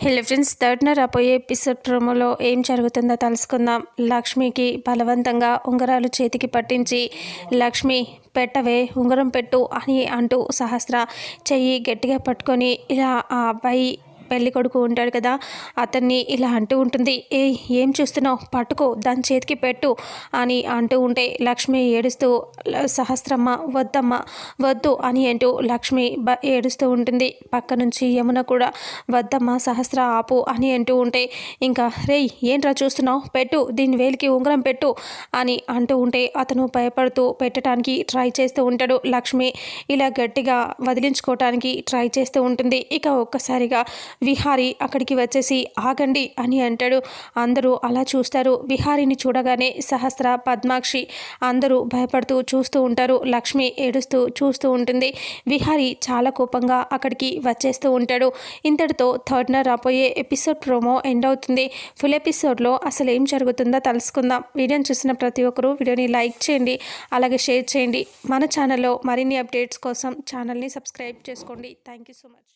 Hello friends థర్డ్న రాబోయే episode ప్రోమోలో ఏం జరుగుతుందో తెలుసుకుందాం. లక్ష్మికి బలవంతంగా ఉంగరాలు చేతికి పట్టించి లక్ష్మి పెట్టవే ఉంగరం పెట్టు అని అంటూ సహస్ర చెయ్యి గట్టిగా పట్టుకొని ఇలా ఆ అబ్బాయి పెళ్ళి కొడుకు ఉంటాడు కదా అతన్ని ఇలా అంటూ ఉంటుంది. ఏ ఏం చూస్తున్నావు? పట్టుకో దాని చేతికి పెట్టు అని అంటూ ఉంటే లక్ష్మి ఏడుస్తూ సహస్రమ్మ వద్దమ్మ వద్దు అని అంటూ లక్ష్మి ఏడుస్తూ ఉంటుంది. పక్క నుంచి యమున కూడా వద్దమ్మ సహస్ర ఆపు అని అంటూ ఉంటే ఇంకా రే ఏంట్రా చూస్తున్నావు? పెట్టు దీని వేలికి ఉంగరం పెట్టు అని అంటూ ఉంటే అతను భయపడుతూ పెట్టడానికి ట్రై చేస్తూ ఉంటాడు. లక్ష్మి ఇలా గట్టిగా వదిలించుకోవటానికి ట్రై చేస్తూ ఉంటుంది. ఇక ఒక్కసారిగా విహారి అక్కడికి వచ్చేసి ఆగండి అని అంటాడు. అందరూ అలా చూస్తారు. విహారిని చూడగానే సహస్ర పద్మాక్షి అందరూ భయపడుతూ చూస్తూ ఉంటారు. లక్ష్మి ఏడుస్తూ చూస్తూ ఉంటుంది. విహారి చాలా కోపంగా అక్కడికి వచ్చేస్తూ ఉంటాడు. ఇంతటితో థర్డ్న రాబోయే ఎపిసోడ్ ప్రోమో ఎండ్ అవుతుంది. ఫుల్ ఎపిసోడ్లో అసలు ఏం జరుగుతుందో తెలుసుకుందాం. వీడియోని చూసిన ప్రతి ఒక్కరూ వీడియోని లైక్ చేయండి. అలాగే షేర్ చేయండి. మన ఛానల్లో మరిన్ని అప్డేట్స్ కోసం ఛానల్ని సబ్స్క్రైబ్ చేసుకోండి. Thank you so much.